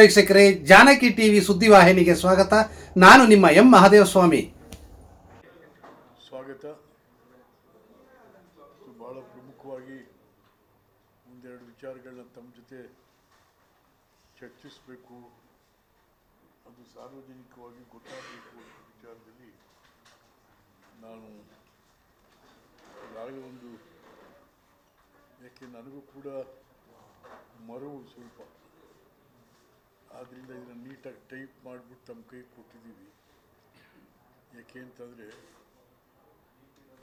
ವೀಕ್ಷಕರೇ, ಜಾನಕಿ ಟಿವಿ ಸುದ್ದಿವಾಹಿನಿಗೆ ಸ್ವಾಗತ. ನಾನು ನಿಮ್ಮ ಎಂ ಮಹಾದೇವಸ್ವಾಮಿ. ಸ್ವಾಗತ. ಬಹಳ ಪ್ರಮುಖವಾಗಿ ಒಂದೆರಡು ವಿಚಾರಗಳನ್ನ ತಮ್ಮ ಜೊತೆ ಚರ್ಚಿಸಬೇಕು. ಅದು ಸಾರ್ವಜನಿಕವಾಗಿ ಗೊತ್ತಾಗಬೇಕು ವಿಚಾರದಲ್ಲಿ ನಾನು ಒಂದು, ಯಾಕೆ ನನಗೂ ಕೂಡ ಮರವು ಸ್ವಲ್ಪ ಆದ್ದರಿಂದ ಇದನ್ನು ನೀಟಾಗಿ ಟೈಪ್ ಮಾಡಿಬಿಟ್ಟು ತಮ್ಮ ಕೈ ಕೊಟ್ಟಿದ್ದೀವಿ. ಯಾಕೆ ಅಂತಂದರೆ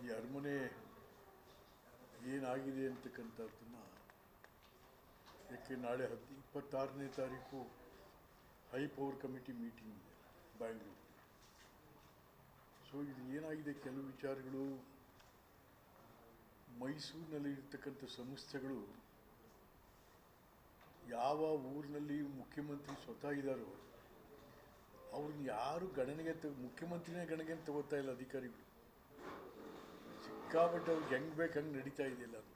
ಈ ಅರಮನೆ ಏನಾಗಿದೆ ಅಂತಕ್ಕಂಥದ್ದನ್ನು ಯಾಕೆ ನಾಳೆ ಹತ್ತು ಇಪ್ಪತ್ತಾರನೇ ತಾರೀಕು ಹೈ ಪವರ್ ಕಮಿಟಿ ಮೀಟಿಂಗ್ ಇದೆ ಬ್ಯಾಂಗ್ಳೂರು ಸೊ ಇದು ಏನಾಗಿದೆ ಕೆಲವು ವಿಚಾರಗಳು? ಮೈಸೂರಿನಲ್ಲಿ ಇರ್ತಕ್ಕಂಥ ಸಂಸ್ಥೆಗಳು ಯಾವ ಊರಿನಲ್ಲಿ ಮುಖ್ಯಮಂತ್ರಿ ಸ್ವತಃ ಇದ್ದಾರೋ ಅವ್ರನ್ನ ಯಾರು ಗಣನೆಗೆ ತ, ಮುಖ್ಯಮಂತ್ರಿನೇ ಗಣನೆಗೆ ತಗೋತಾ ಇಲ್ಲ ಅಧಿಕಾರಿಗಳು. ಸಿಕ್ಕಾಪಟ್ಟೆ ಅವ್ರಿಗೆ ಹೆಂಗೆ ಬೇಕು ಹಂಗೆ ನಡೀತಾ ಇದೆಯಲ್ಲ ಅದು.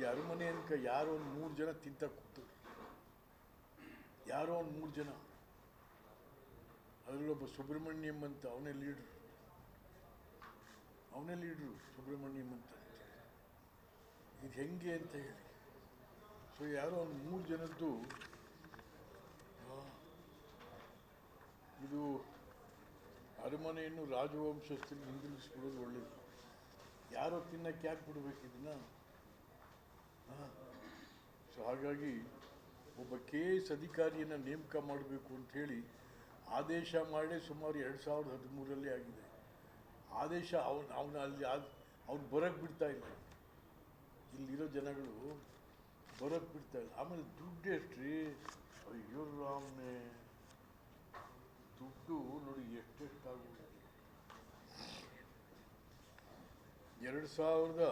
ಈ ಅರಮನೆ ಅನ್ಕ ಯಾರೋ ಒಂದು ಮೂರು ಜನ ತಿಂತ ಕೂತು ಯಾರೋ ಒಂದು ಮೂರು ಜನ. ಅದರಲ್ಲೊಬ್ಬ ಸುಬ್ರಹ್ಮಣ್ಯಂ ಅಂತ ಅವನೇ ಲೀಡ್ರು ಅವನೇ ಲೀಡ್ರು ಸುಬ್ರಹ್ಮಣ್ಯಂ ಅಂತ. ಇದು ಹೆಂಗೆ ಅಂತ ಹೇಳಿ. ಸೊ ಯಾರೋ ಒಂದು ಮೂರು ಜನದ್ದು ಇದು ಅರಮನೆಯನ್ನು ರಾಜವಂಶಸ್ಥರಿಗೆ ಹಿಂದಿರುಗಿಸ್ಬಿಡೋದು ಒಳ್ಳೇದು ಯಾರೋ ತಿನ್ನಕ್ಕೆ ಯಾಕೆ ಬಿಡಬೇಕು ಸೊ ಹಾಗಾಗಿ ಒಬ್ಬ ಕೆ ಎಸ್ ಅಧಿಕಾರಿಯನ್ನು ನೇಮಕ ಮಾಡಬೇಕು ಅಂತ ಹೇಳಿ ಆದೇಶ ಮಾಡಿ ಸುಮಾರು ಎರಡು ಸಾವಿರದ ಹದಿಮೂರರಲ್ಲಿ ಆಗಿದೆ ಆದೇಶ ಅವನು ಅವನ ಅಲ್ಲಿ ಅವ್ನು ಬರೋಕ್ಕೆ ಬಿಡ್ತಾ ಇಲ್ಲ ಇಲ್ಲಿರೋ ಜನಗಳು ಬರೋಕ್ಕೆ ಬಿಡ್ತಾ ಇಲ್ಲ ಆಮೇಲೆ ದುಡ್ಡು ಎಷ್ಟು ರೀ ಅಯ್ಯೋ ರಾಮ್ನೆ. ದುಡ್ಡು ನೋಡಿ ಎಷ್ಟೆಷ್ಟಾಗುತ್ತೆ ಎರಡು ಸಾವಿರದ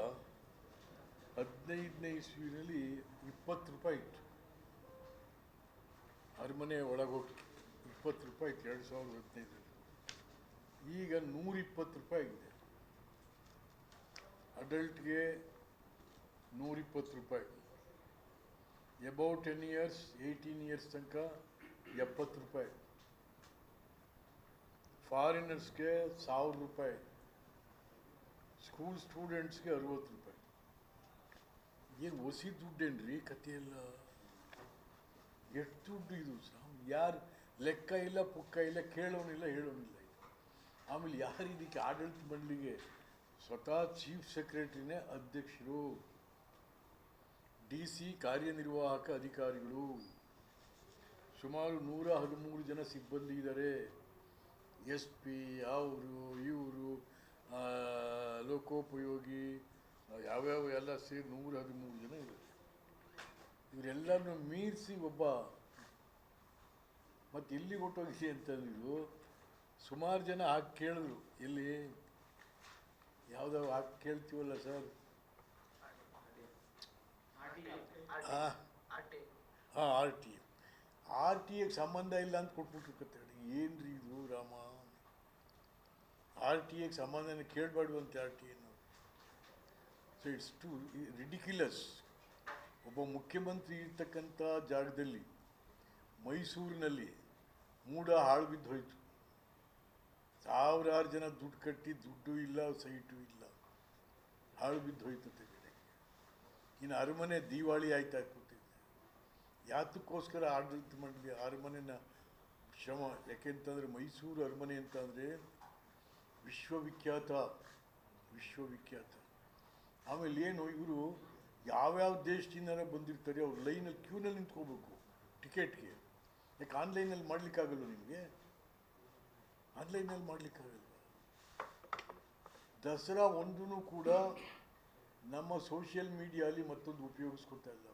ಹದಿನೈದನೇ ಇಸ್ವಿನಲ್ಲಿ ಇಪ್ಪತ್ತು ರೂಪಾಯಿ ಇತ್ತು. ಅರಮನೆ ಒಳಗೋಗಿ ಇಪ್ಪತ್ತು ರೂಪಾಯಿ ಇತ್ತು ಎರಡು ಸಾವಿರದ ಹದಿನೈದರಲ್ಲಿ. ಈಗ ನೂರಿಪ್ಪತ್ತು ರೂಪಾಯಿ ಆಗಿದೆ. ಅಡಲ್ಟ್ಗೆ ನೂರಿಪ್ಪತ್ತು ರೂಪಾಯಿ. Above ten years eighteen years ತನಕ ಎಪ್ಪತ್ತು ರೂಪಾಯಿ. ಫಾರಿನರ್ಸ್ಗೆ ಸಾವಿರ ರೂಪಾಯಿ. ಸ್ಕೂಲ್ ಸ್ಟೂಡೆಂಟ್ಸ್ಗೆ ಅರುವತ್ತು ರೂಪಾಯಿ. ಏನು ಹೊಸಿ ದುಡ್ಡೇನ್ರಿ ಕಥೆಯೆಲ್ಲ ಎಷ್ಟು ದುಡ್ಡು ಇದು ಯಾರು ಲೆಕ್ಕ ಇಲ್ಲ, ಪುಕ್ಕ ಇಲ್ಲ ಕೇಳೋನಿಲ್ಲ ಹೇಳೋನಿಲ್ಲ ಆಮೇಲೆ ಯಾರು ಇದಕ್ಕೆ ಆಡಳಿತ ಮಂಡಳಿಗೆ ಸ್ವತಃ ಚೀಫ್ ಸೆಕ್ರೆಟ್ರಿನೇ ಅಧ್ಯಕ್ಷರು? ಡಿ ಸಿ ಕಾರ್ಯನಿರ್ವಾಹಕ ಅಧಿಕಾರಿಗಳು ಸುಮಾರು ನೂರ ಹದಿಮೂರು ಜನ ಸಿಬ್ಬಂದಿ ಇದ್ದಾರೆ. ಎಸ್ ಪಿ, ಅವರು, ಇವರು ಲೋಕೋಪಯೋಗಿ, ಯಾವ್ಯಾವ ಎಲ್ಲ ಸೇರಿ ನೂರ ಹದಿಮೂರು ಜನ ಇದ್ದಾರೆ. ಇವರೆಲ್ಲರನ್ನು ಮೀರಿಸಿ ಒಬ್ಬ ಮತ್ತು ಇಲ್ಲಿ ಹೊಟ್ಟೋಗಿದೆ ಅಂತಂದಿದ್ರು ಸುಮಾರು ಜನ ಹಾಕಿ ಕೇಳಿದ್ರು. ಇಲ್ಲಿ ಯಾವುದಾವ ಹಾಕಿ ಕೇಳ್ತೀವಲ್ಲ ಸರ್? ಹಾಂ, ಆರ್ ಟಿ ಆರ್ ಟಿ ಎಗೆ ಸಂಬಂಧ ಇಲ್ಲ ಅಂತ ಕೊಟ್ಬಿಟ್ರು ಕತ್ತೇಳಿ ಏನು ಇದು ರಾಮ? ಆರ್ ಟಿ ಎಗೆ ಸಂಬಂಧನ ಕೇಳಬಾರ್ದು ಅಂತ ಆರ್ ಟಿ ಎನ ಸೊ ಇಟ್ಸ್ ಟು ರಿಡಿಕ್ಯುಲಸ್ ಒಬ್ಬ ಮುಖ್ಯಮಂತ್ರಿ ಇರ್ತಕ್ಕಂಥ ಜಾಗದಲ್ಲಿ, ಮೈಸೂರಿನಲ್ಲಿ ಮೂಡ ಹಾಳು ಬಿದ್ದು ಹೋಯಿತು. ಸಾವಿರಾರು ಜನ ದುಡ್ಡು ಕಟ್ಟಿ, ದುಡ್ಡು ಇಲ್ಲ, ಸೈಟು ಇಲ್ಲ. ಹಾಳು ಬಿದ್ದು ಹೋಯ್ತು ಕಡೆಗೆ ಇನ್ನು ಅರಮನೆ ದಿವಾಳಿ ಆಯ್ತಾ ಕೂತಿದ್ದೆ. ಯಾತಕ್ಕೋಸ್ಕರ ಆಡಳಿತ ಮಂಡಳಿ ಅರಮನೆನ ಶ್ರಮ, ಯಾಕೆಂತಂದರೆ ಮೈಸೂರು ಅರಮನೆ ಅಂತಂದರೆ ವಿಶ್ವವಿಖ್ಯಾತ ವಿಶ್ವವಿಖ್ಯಾತ. ಆಮೇಲೆ ಏನು, ಇವರು ಯಾವ್ಯಾವ ದೇಶದಿಂದ ಬಂದಿರ್ತಾರೆ, ಅವ್ರು ಲೈನಲ್ಲಿ ಕ್ಯೂನಲ್ಲಿ ನಿಂತ್ಕೋಬೇಕು, ಟಿಕೆಟ್ಗೆ. ಯಾಕೆ ಆನ್ಲೈನಲ್ಲಿ ಮಾಡಲಿಕ್ಕಾಗಲ್ಲ ನಿಮಗೆ? ಆನ್ಲೈನಲ್ಲಿ ಮಾಡಲಿಕ್ಕಾಗಲ್ಲ ದಸರಾ ಒಂದೂ ಕೂಡ ನಮ್ಮ ಸೋಷಿಯಲ್ ಮೀಡಿಯಾಲಿ ಮತ್ತೊಂದು ಉಪಯೋಗಿಸ್ಕೊಳ್ತಾ ಇಲ್ಲ.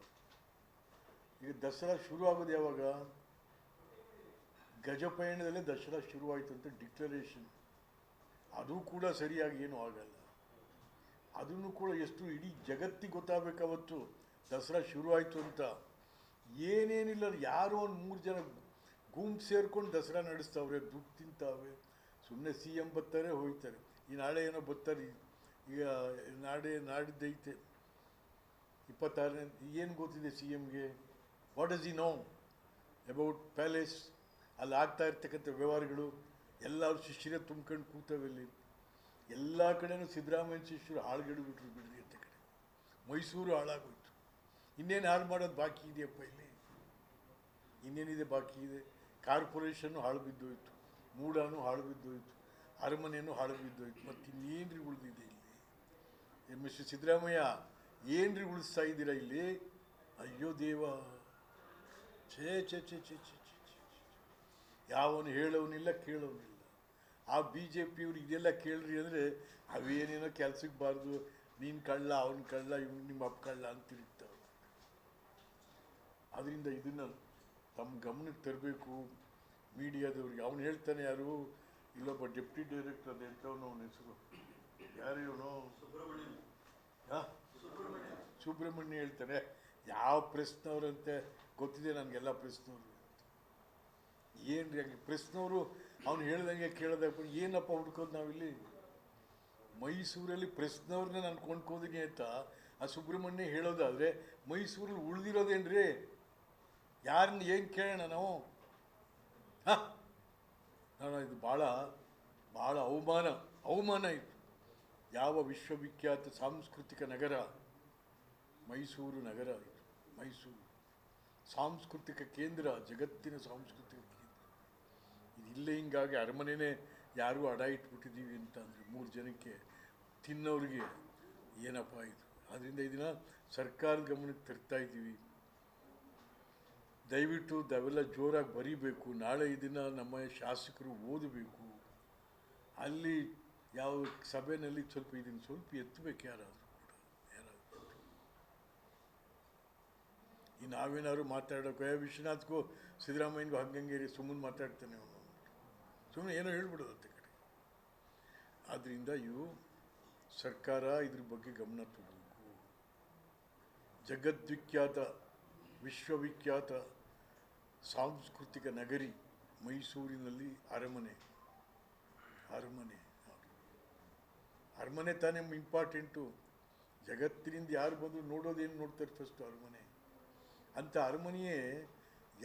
ಈಗ ದಸರಾ ಶುರು ಆಗೋದು ಯಾವಾಗ ಗಜಪಯಣದಲ್ಲೇ ದಸರಾ ಶುರುವಾಯಿತು ಅಂತ ಡಿಕ್ಲರೇಷನ್ ಅದು ಕೂಡ ಸರಿಯಾಗಿ ಏನೂ ಆಗಲ್ಲ. ಅದನ್ನು ಕೂಡ ಎಷ್ಟು ಇಡೀ ಜಗತ್ತಿಗೆ ಗೊತ್ತಾಗಬೇಕಾವತ್ತು ದಸರಾ ಶುರುವಾಯಿತು ಅಂತ. ಏನೇನಿಲ್ಲ ಯಾರು ಒಂದು ಮೂರು ಜನ ಗುಂಪು ಸೇರ್ಕೊಂಡು ದಸರಾ ನಡೆಸ್ತಾವ್ರೆ, ದುಡ್ಡು ತಿಂತಾವೆ ಸುಮ್ಮನೆ ಸಿ ಎಂ ಬರ್ತಾರೆ ಹೋಗ್ತಾರೆ ಈ ನಾಳೆ ಏನೋ ಬರ್ತಾರೆ ಈಗ ನಾಡೇ, ನಾಡಿದ್ದೈತೆ. ಇಪ್ಪತ್ತಾರನೇ ಏನು ಗೊತ್ತಿದೆ ಸಿ ಎಮ್ಗೆ? ವಾಟ್ ಇಸ್ ಈ ನೋ ಅಬೌಟ್ ಪ್ಯಾಲೇಸ್ ಅಲ್ಲಿ ಆಗ್ತಾ ಇರ್ತಕ್ಕಂಥ ವ್ಯವಹಾರಗಳು, ಎಲ್ಲರೂ ಶಿಷ್ಯರೇ ತುಂಬ್ಕೊಂಡು ಕೂತವೆಲ್ಲಿ ಎಲ್ಲ ಕಡೆನೂ ಸಿದ್ದರಾಮಯ್ಯ ಶಿಷ್ಯರು ಹಾಳುಗೆಡ್ಬಿಟ್ರು ಬಿಡ್ರಿ ಅಂತ ಕಡೆ. ಮೈಸೂರು ಹಾಳಾಗೋಯ್ತು. ಇನ್ನೇನು ಹಾಳು ಮಾಡೋದು ಬಾಕಿ ಇದೆಯಪ್ಪ ಇಲ್ಲಿ? ಇನ್ನೇನಿದೆ ಬಾಕಿ ಇದೆ? ಕಾರ್ಪೊರೇಷನ್ನು ಹಾಳು ಬಿದ್ದೋಯ್ತು ಮೂಡಾನು ಹಾಳು ಬಿದ್ದೋಯ್ತು ಅರಮನೆಯೂ ಹಾಳು ಬಿದ್ದೋಯ್ತು ಮತ್ತು ಇನ್ನೇನ್ರಿ ಉಳಿದಿದೆ ಇಲ್ಲಿ? ಮಿಸ್ಟರ್ ಸಿದ್ದರಾಮಯ್ಯ, ಏನ್ರಿ ಉಳಿಸ್ತಾ ಇದ್ದೀರಾ ಇಲ್ಲಿ? ಅಯ್ಯೋ ದೇವ. ಛೇ ಛೇ ಛೇ ಛೇ ಛೇ ಛೇ ಛೇ ಯಾವನು ಹೇಳೋನಿಲ್ಲ, ಕೇಳೋನಿಲ್ಲ. ಆ ಬಿ ಜೆ ಪಿಯವ್ರು ಇದೆಲ್ಲ ಕೇಳ್ರಿ ಅಂದರೆ ಅವೇನೇನೋ ಕೆಲ್ಸಕ್ಕೆ ಬಾರ್ದು, ನೀನು ಕಳ್ಳ, ಅವನು ಕಳ್ಳ ಇವ್ ನಿಮ್ಮ ಅಪ್ಪ ಕಳ್ಳ ಅಂತ ತಿರುಗ್ತಾವೆ ಅದರಿಂದ ಇದನ್ನು ತಮ್ಮ ಗಮನಕ್ಕೆ ತರಬೇಕು. ಮೀಡಿಯಾದವ್ರಿಗೆ. ಅವನು ಹೇಳ್ತಾನೆ ಯಾರು, ಇಲ್ಲೊಬ್ಬ ಡೆಪ್ಟಿ ಡೈರೆಕ್ಟರ್ ಎಂಥವನು ಅವನ ಹೆಸರು. ಯಾರು ಇವನು? ಹಾಂ? ಸುಬ್ರಹ್ಮಣ್ಯ. ಹೇಳ್ತಾರೆ ಯಾವ ಪ್ರೆಸ್ನವ್ರಂತೆ ಗೊತ್ತಿದೆ ನನಗೆಲ್ಲ ಪ್ರಶ್ನವ್ರು. ಏನು ರೀ ಹಂಗೆ ಪ್ರೆಸ್ನವರು ಅವ್ನು ಹೇಳ್ದಂಗೆ ಕೇಳ್ದಾಗ ಏನಪ್ಪ ಹುಡ್ಕೋದು ನಾವಿಲ್ಲಿ? ಮೈಸೂರಲ್ಲಿ ಪ್ರೆಸ್ನವ್ರನ್ನ ನಾನು ಕೊಂಡ್ಕೋದಿನಿ ಅಂತ ಆ ಸುಬ್ರಹ್ಮಣ್ಯ ಹೇಳೋದಾದರೆ ಮೈಸೂರಲ್ಲಿ ಉಳಿದಿರೋದೇನ್ರಿ? ಯಾರನ್ನ ಏನು ಕೇಳೋಣ ನಾವು? ಹಾಂ? ನಾನು ಇದು ಭಾಳ ಭಾಳ ಅವಮಾನ ಅವಮಾನ ಇದು. ಯಾವ ವಿಶ್ವವಿಖ್ಯಾತ ಸಾಂಸ್ಕೃತಿಕ ನಗರ? ಮೈಸೂರು ನಗರ ಮೈಸೂರು. ಸಾಂಸ್ಕೃತಿಕ ಕೇಂದ್ರ, ಜಗತ್ತಿನ ಸಾಂಸ್ಕೃತಿಕ ಕೇಂದ್ರ. ಇದು ಇಲ್ಲೇ ಹಿಂಗಾಗಿ ಅರಮನೆನೇ ಯಾರೂ ಅಡ ಇಟ್ಬಿಟ್ಟಿದ್ದೀವಿ ಅಂತ ಅಂದರೆ ಮೂರು ಜನಕ್ಕೆ ತಿನ್ನೋರಿಗೆ ಏನಪ್ಪ ಇದು? ಅದರಿಂದ ಇದನ್ನು ಸರ್ಕಾರದ ಗಮನಕ್ಕೆ ತರ್ತಾ ಇದ್ದೀವಿ. ದಯವಿಟ್ಟು ದವೆಲ್ಲ ಜೋರಾಗಿ ಬರೀಬೇಕು. ನಾಳೆ ಇದನ್ನು ನಮ್ಮ ಶಾಸಕರು ಓದಬೇಕು. ಅಲ್ಲಿ ಯಾವ ಸಭೆಯಲ್ಲಿ ಸ್ವಲ್ಪ ಇದನ್ನು ಸ್ವಲ್ಪ ಎತ್ತಬೇಕು ಯಾರಾದರೂ ಕೂಡ, ಯಾರಾದರೂ ಈ ನಾವೇನಾದ್ರು ಮಾತಾಡೋಕೆ ಯಾವ ವಿಶ್ವನಾಥ್ಗೂ ಸಿದ್ದರಾಮಯ್ಯನಿಗೂ ಹಂಗಂಗೆ ಸುಮ್ಮನೆ ಮಾತಾಡ್ತಾನೆ ಅವನು ಸುಮ್ಮನೆ ಏನೋ ಹೇಳ್ಬಿಡೋದು ಅಂತ ಕಡೆ. ಆದ್ದರಿಂದ ಇವು ಸರ್ಕಾರ ಇದ್ರ ಬಗ್ಗೆ ಗಮನ ತಗೋಬೇಕು. ಜಗದ್ವಿಖ್ಯಾತ, ವಿಶ್ವವಿಖ್ಯಾತ ಸಾಂಸ್ಕೃತಿಕ ನಗರಿ ಮೈಸೂರಿನಲ್ಲಿ ಅರಮನೆ ಅರಮನೆ. ಅರಮನೆ ತಾನೇ ಇಂಪಾರ್ಟೆಂಟು. ಜಗತ್ತಿನಿಂದ ಯಾರು ಬಂದು ನೋಡೋದೇನು ನೋಡ್ತಾರೆ ಫಸ್ಟು ಅರಮನೆ. ಅಂಥ ಅರಮನೆಯೇ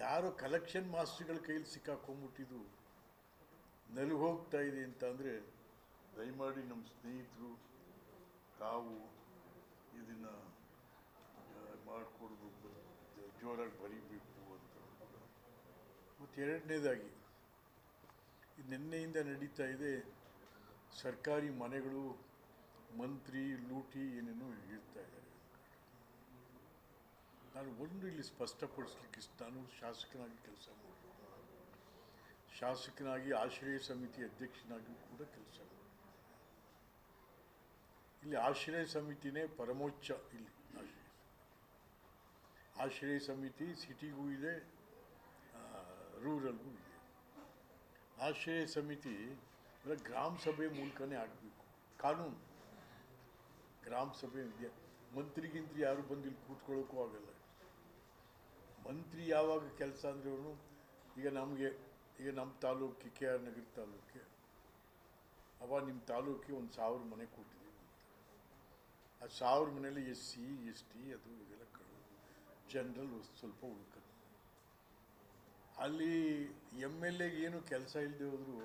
ಯಾರೋ ಕಲೆಕ್ಷನ್ ಮಾಸ್ಟರ್ಗಳ ಕೈಯಲ್ಲಿ ಸಿಕ್ಕಾಕೊಂಡ್ಬಿಟ್ಟಿದ್ದು. ನಲು ಹೋಗ್ತಾ ಇದೆ ಅಂತ ಅಂದರೆ ದಯಮಾಡಿ ನಮ್ಮ ಸ್ನೇಹಿತರು, ತಾವು ಇದನ್ನು ಮಾಡಿಕೊಡ್ಬೇಕು ಜೋರಾಗಿ ಬರೀಬೇಕು ಅಂತ ಮತ್ತು ಎರಡನೇದಾಗಿ ನಿನ್ನೆಯಿಂದ ನಡೀತಾ ಇದೆ ಸರ್ಕಾರಿ ಮನೆಗಳು ಮಂತ್ರಿ, ಲೂಟಿ ಏನೇನೋ ಹೇಳ್ತಾ ಇದ್ದಾರೆ. ನಾನು ಒಂದು ಇಲ್ಲಿ ಸ್ಪಷ್ಟಪಡಿಸ್ಲಿಕ್ಕೆ ನಾನು ಶಾಸಕನಾಗಿ ಕೆಲಸ ಮಾಡಿ ಶಾಸಕನಾಗಿ ಆಶ್ರಯ ಸಮಿತಿ ಅಧ್ಯಕ್ಷನಾಗಿ ಕೂಡ ಕೆಲಸ ಇಲ್ಲಿ ಆಶ್ರಯ ಸಮಿತಿನೇ ಪರಮೋಚ್ಚ ಇಲ್ಲಿ ಆಶ್ರಯ ಆಶ್ರಯ ಸಮಿತಿ ಸಿಟಿಗೂ ಇದೆ ರೂರಲ್ಗೂ ಇದೆ. ಆಶ್ರಯ ಸಮಿತಿ ಅಂದರೆ ಗ್ರಾಮ ಸಭೆ ಮೂಲಕನೇ ಆಗಬೇಕು. ಕಾನೂನು. ಗ್ರಾಮ ಸಭೆ ಇದೆ. ಮಂತ್ರಿಗಿಂತ್ರಿ ಯಾರು ಬಂದು ಇಲ್ಲಿ ಕೂತ್ಕೊಳ್ಳೋಕ್ಕೂ ಆಗಲ್ಲ. ಮಂತ್ರಿ ಯಾವಾಗ ಕೆಲಸ ಅಂದರೆ ಅವನು, ಈಗ ನಮಗೆ, ಈಗ ನಮ್ಮ ತಾಲೂಕಿಗೆ ಕೆ ಆರ್ ನಗರ ತಾಲೂಕಿಗೆ. ಅವ ನಿಮ್ಮ ತಾಲೂಕಿಗೆ ಒಂದು ಸಾವಿರ ಮನೆ ಕೊಟ್ಟಿದ್ದೀವಿ ಆ ಸಾವಿರ ಮನೇಲಿ ಎಸ್ ಸಿ, ಎಸ್ ಟಿ ಅದು ಇದೆಲ್ಲ ಕಳು ಜನರಲ್ ಸ್ವಲ್ಪ ಉಳ್ಕೊಂಡು ಅಲ್ಲಿ ಎಂ ಎಲ್ ಎಗೆ ಏನು ಕೆಲಸ ಇಲ್ಲದೆ ಹೋದ್ರು,